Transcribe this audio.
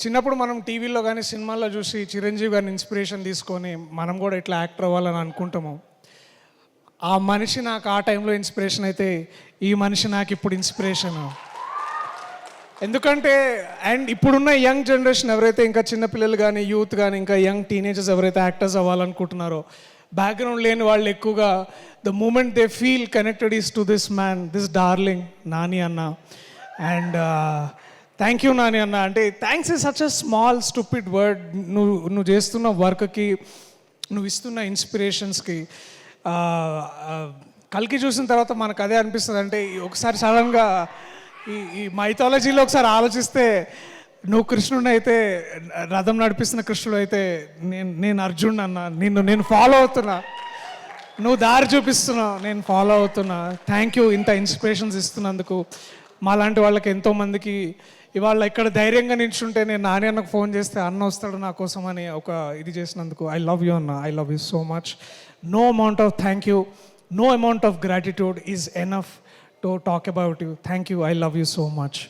చిన్నప్పుడు మనం టీవీలో కానీ సినిమాల్లో చూసి చిరంజీవి గారిని ఇన్స్పిరేషన్ తీసుకొని మనం కూడా ఇట్లా యాక్టర్ అవ్వాలని అనుకుంటాము. ఆ మనిషి నాకు ఆ టైంలో ఇన్స్పిరేషన్ అయితే ఈ మనిషి నాకు ఇప్పుడు ఇన్స్పిరేషన్. ఎందుకంటే అండ్ ఇప్పుడున్న యంగ్ జనరేషన్ ఎవరైతే ఇంకా చిన్నపిల్లలు కానీ యూత్ కానీ ఇంకా యంగ్ టీనేజర్స్ ఎవరైతే యాక్టర్స్ అవ్వాలనుకుంటున్నారో బ్యాక్గ్రౌండ్ లేని వాళ్ళు ఎక్కువగా the moment they feel connected is to this man this darling Nani అన్న. అండ్ థ్యాంక్ యూ నాని అన్న అంటే thanks is such a small stupid word నువ్వు నువ్వు చేస్తున్న వర్క్కి నువ్వు ఇస్తున్న ఇన్స్పిరేషన్స్కి కలికి చూసిన తర్వాత మనకు అదే అనిపిస్తుంది అంటే ఒకసారి సడన్గా ఈ ఈ మైథాలజీలో ఒకసారి ఆలోచిస్తే నువ్వు కృష్ణుడు అయితే రథం నడిపిస్తున్న కృష్ణుడు అయితే నేను నేను అర్జున్ అన్న నిన్ను నేను ఫాలో అవుతున్నా నువ్వు దారి చూపిస్తున్నావు నేను ఫాలో అవుతున్నా థ్యాంక్ యూ ఇంత ఇన్స్పిరేషన్స్ ఇస్తున్నందుకు. మాలాంటి వాళ్ళకి ఎంతోమందికి ఇవాళ ఇక్కడ ధైర్యంగా నిల్చుంటే నేను నాని అన్నకు ఫోన్ చేస్తే అన్న వస్తాడు నా కోసం అని ఒక ఇది చేసినందుకు ఐ లవ్ యూ అన్న I love you so much no amount of thank you no amount of gratitude is enough to talk about you thank you I love you so much